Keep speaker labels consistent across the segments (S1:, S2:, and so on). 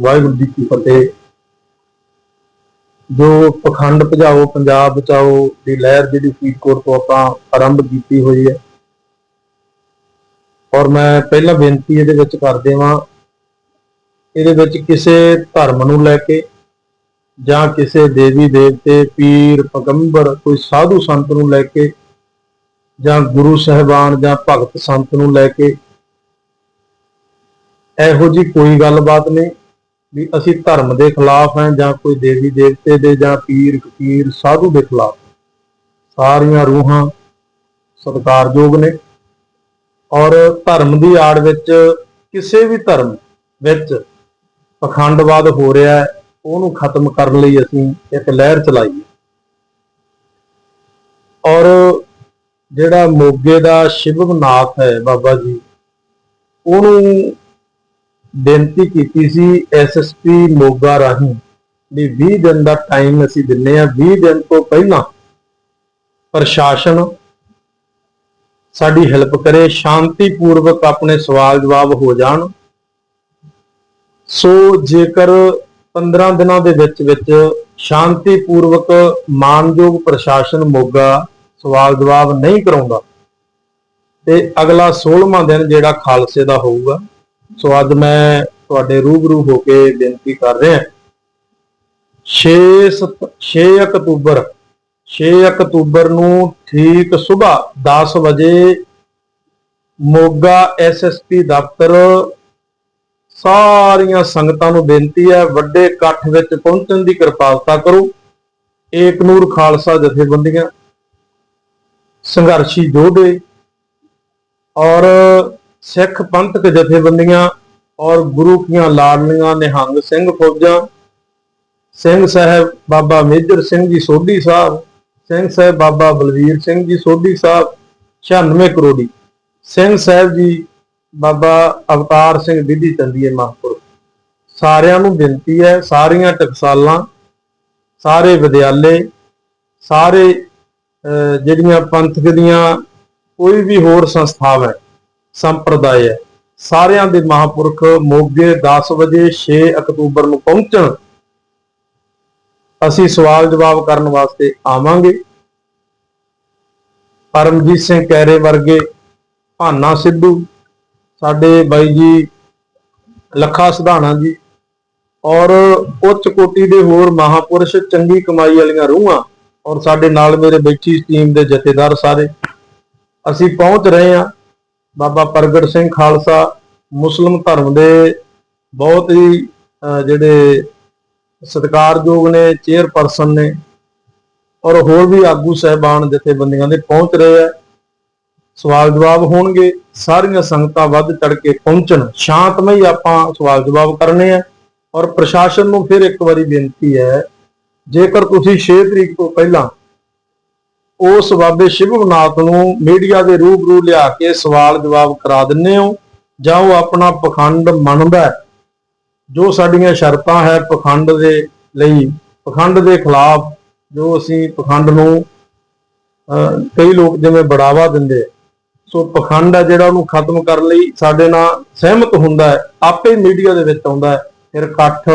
S1: ਵਾਹਿਗੁਰੂ ਜੀ ਕੀ ਫਤਿਹ। ਜੋ ਪਖੰਡ ਭਜਾਓ, ਪੰਜਾਬ ਬਚਾਓ ਦੀ ਲਹਿਰ ਜਿਹੜੀ ਫਰੀਦਕੋਟ ਤੋਂ ਆਪਾਂ ਆਰੰਭ ਕੀਤੀ ਹੋਈ ਹੈ। ਔਰ ਮੈਂ ਪਹਿਲਾਂ ਬੇਨਤੀ ਇਹਦੇ ਵਿੱਚ ਕਰ ਦੇਵਾਂ, ਇਹਦੇ ਵਿੱਚ ਕਿਸੇ ਧਰਮ ਨੂੰ ਲੈ ਕੇ ਜਾਂ ਕਿਸੇ ਦੇਵੀ ਦੇਵਤੇ, ਪੀਰ, ਪਗੰਬਰ, ਕੋਈ ਸਾਧੂ ਸੰਤ ਨੂੰ ਲੈ ਕੇ ਜਾਂ ਗੁਰੂ ਸਾਹਿਬਾਨ ਜਾਂ ਭਗਤ ਸੰਤ ਨੂੰ ਲੈ ਕੇ ਇਹੋ ਜੀ ਕੋਈ ਗੱਲਬਾਤ ਨਹੀਂ। ਵੀ ਅਸੀਂ ਧਰਮ ਦੇ ਖਿਲਾਫ ਹਾਂ ਜਾਂ ਕੋਈ ਦੇਵੀ ਦੇਵਤੇ ਦੇ ਜਾਂ ਪੀਰ, ਫਕੀਰ, ਸਾਧੂ ਦੇ ਖਿਲਾਫ। ਸਾਰੀਆਂ ਰੂਹਾਂ ਸਤਿਕਾਰਯੋਗ ਨੇ। ਔਰ ਧਰਮ ਦੀ ਆੜ ਵਿੱਚ ਕਿਸੇ ਵੀ ਧਰਮ ਵਿੱਚ ਪਖੰਡਵਾਦ ਹੋ ਰਿਹਾ ਹੈ, ਉਹਨੂੰ ਖਤਮ ਕਰਨ ਲਈ ਅਸੀਂ ਇੱਕ ਲਹਿਰ ਚਲਾਈ ਔਰ ਜਿਹੜਾ ਮੋਗੇ ਦਾ ਸ਼ਿਵਨਾਥ ਹੈ ਬਾਬਾ ਜੀ, ਉਹਨੂੰ ਬੇਨਤੀ ਕੀਤੀ ਸੀ ਐਸਐਸਪੀ ਮੋਗਾ ਰਾਹੀਂ ਵੀ 20 ਦਿਨ ਦਾ ਟਾਈਮ ਅਸੀਂ ਦਿੰਨੇ ਆ 20 ਦਿਨ ਤੋਂ ਪਹਿਲਾਂ ਪ੍ਰਸ਼ਾਸਨ ਸਾਡੀ ਹੈਲਪ ਕਰੇ, ਸ਼ਾਂਤੀਪੂਰਵਕ ਆਪਣੇ ਸਵਾਲ ਜਵਾਬ ਹੋ ਜਾਣ। ਸੋ ਜੇਕਰ 15 ਦਿਨਾਂ ਦੇ ਵਿੱਚ ਵਿੱਚ ਸ਼ਾਂਤੀਪੂਰਵਕ ਮਾਨਯੋਗ ਪ੍ਰਸ਼ਾਸਨ ਮੋਗਾ ਸਵਾਲ ਜਵਾਬ ਨਹੀਂ ਕਰਾਉਂਦਾ, ਤੇ ਅਗਲਾ 16ਵਾਂ ਦਿਨ ਜਿਹੜਾ ਖਾਲਸੇ ਦਾ ਹੋਊਗਾ ਸੋ ਅੱਜ ਮੈਂ ਤੁਹਾਡੇ ਰੂਬਰੂ ਹੋ ਕੇ ਬੇਨਤੀ ਕਰ ਰਿਹਾ 6 6 ਅਕਤੂਬਰ 6 ਅਕਤੂਬਰ ਨੂੰ ਠੀਕ ਸਵੇਰ 10 ਵਜੇ ਮੋਗਾ ਐਸਐਸਪੀ ਦਫ਼ਤਰ ਸਾਰੀਆਂ ਸੰਗਤਾਂ ਨੂੰ ਬੇਨਤੀ ਹੈ ਵੱਡੇ ਇਕੱਠ ਵਿੱਚ ਪਹੁੰਚਣ ਦੀ ਕਿਰਪਾਲਤਾ ਕਰੋ। ਏਕ ਨੂਰ ਖਾਲਸਾ ਜਥੇਬੰਦੀਆਂ, ਸੰਘਰਸ਼ੀ ਯੋਧੇ ਔਰ ਸਿੱਖ ਪੰਥਕ ਜਥੇਬੰਦੀਆਂ ਔਰ ਗੁਰੂ ਕੀਆਂ ਲਾਡਲੀਆਂ ਨਿਹੰਗ ਸਿੰਘ ਫੌਜਾਂ, ਸਿੰਘ ਸਾਹਿਬ ਬਾਬਾ ਮੇਜਰ ਸਿੰਘ ਜੀ ਸੋਢੀ ਸਾਹਿਬ, ਸਿੰਘ ਸਾਹਿਬ ਬਾਬਾ ਬਲਵੀਰ ਸਿੰਘ ਜੀ ਸੋਢੀ ਸਾਹਿਬ 96 ਕਰੋੜੀ, ਸਿੰਘ ਸਾਹਿਬ ਜੀ ਬਾਬਾ ਅਵਤਾਰ ਸਿੰਘ ਵਿਧੀ ਚੰਦੀਏ ਮਹਾਂਪੁਰ ਸਾਰਿਆਂ ਨੂੰ ਬੇਨਤੀ ਹੈ, ਸਾਰੀਆਂ ਟਕਸਾਲਾਂ, ਸਾਰੇ ਵਿਦਿਆਲੇ, ਸਾਰੇ ਜਿਹੜੀਆਂ ਪੰਥਕ ਦੀਆਂ ਕੋਈ ਵੀ ਹੋਰ ਸੰਸਥਾਵਾਂ ਹੈ ਸੰਪਰਦਾਇ ਹੈ। ਸਾਰਿਆਂ ਦੇ ਮਹਾਂਪੁਰਖ ਮੋਗੇ 10 ਵਜੇ 6 ਅਕਤੂਬਰ ਨੂੰ ਪਹੁੰਚਣ। ਅਸੀਂ ਸਵਾਲ ਜਵਾਬ ਕਰਨ ਵਾਸਤੇ ਆਵਾਂਗੇ। ਪਰਮਜੀਤ ਸਿੰਘ ਕੈਰੇ ਵਰਗੇ ਭਾਨਾ ਸਿੱਧੂ, ਸਾਡੇ ਬਾਈ ਜੀ ਲੱਖਾ ਸਿਧਾਣਾ ਜੀ ਔਰ ਉੱਚ ਕੋਟੀ ਦੇ ਹੋਰ ਮਹਾਪੁਰਸ਼ ਚੰਗੀ ਕਮਾਈ ਵਾਲੀਆਂ ਰੂਹਾਂ ਔਰ ਸਾਡੇ ਨਾਲ ਮੇਰੇ ਬੈਠੀ ਟੀਮ ਦੇ ਜਥੇਦਾਰ ਸਾਰੇ, ਅਸੀਂ ਪਹੁੰਚ ਰਹੇ ਹਾਂ। ਬਾਬਾ ਪ੍ਰਗਟ ਸਿੰਘ ਖਾਲਸਾ ਮੁਸਲਮ ਧਰਮ ਦੇ ਬਹੁਤ ਹੀ ਜਿਹੜੇ ਸਤਿਕਾਰਯੋਗ ਨੇ, ਚੇਅਰਪਰਸਨ ਨੇ ਔਰ ਹੋਰ ਵੀ ਆਗੂ ਸਹਿਬਾਨ ਜਥੇਬੰਦੀਆਂ ਦੇ ਪਹੁੰਚ ਰਹੇ ਆ। ਸਵਾਲ ਜਵਾਬ ਹੋਣਗੇ। ਸਾਰੀਆਂ ਸੰਗਤਾਂ ਵੱਧ ਚੜ ਕੇ ਪਹੁੰਚਣ। ਸ਼ਾਂਤਮਈ ਆਪਾਂ ਸਵਾਲ ਜਵਾਬ ਕਰਨੇ ਆ ਔਰ ਪ੍ਰਸ਼ਾਸਨ ਨੂੰ ਫਿਰ ਇੱਕ ਵਾਰੀ ਬੇਨਤੀ ਹੈ, ਜੇਕਰ ਤੁਸੀਂ 6 ਤਰੀਕ ਤੋਂ ਪਹਿਲਾਂ ਉਸ ਬਾਬੇ ਸ਼ਿਵਨਾਥ ਨੂੰ ਮੀਡੀਆ ਦੇ ਰੂਬਰੂ ਲਿਆ ਕੇ ਸਵਾਲ ਜਵਾਬ ਕਰਾ ਦਿੰਨੇ ਹੋ ਜਾਂ ਉਹ ਆਪਣਾ ਪਖੰਡ ਮੰਨਦਾ ਜੋ ਸਾਡੀਆਂ ਸ਼ਰਤਾਂ ਹੈ ਪਖੰਡ ਦੇ ਲਈ ਪਖੰਡ ਦੇ ਖਿਲਾਫ ਜੋ ਅਸੀਂ ਪਖੰਡ ਨੂੰ ਅਹ, ਕਈ ਲੋਕ ਜਿਵੇਂ ਬੜਾਵਾ ਦਿੰਦੇ ਸੋ ਪਖੰਡ ਹੈ ਜਿਹੜਾ ਉਹਨੂੰ ਖਤਮ ਕਰਨ ਲਈ ਸਾਡੇ ਨਾਲ ਸਹਿਮਤ ਹੁੰਦਾ ਹੈ ਆਪੇ ਮੀਡੀਆ ਦੇ ਵਿੱਚ ਆਉਂਦਾ ਹੈ ਫਿਰ ਇਕੱਠ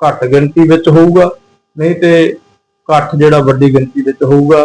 S1: ਘੱਟ ਗਿਣਤੀ ਵਿੱਚ ਹੋਊਗਾ ਨਹੀਂ ਤੇ ਇਕੱਠ ਜਿਹੜਾ ਵੱਡੀ ਗਿਣਤੀ ਵਿੱਚ ਹੋਊਗਾ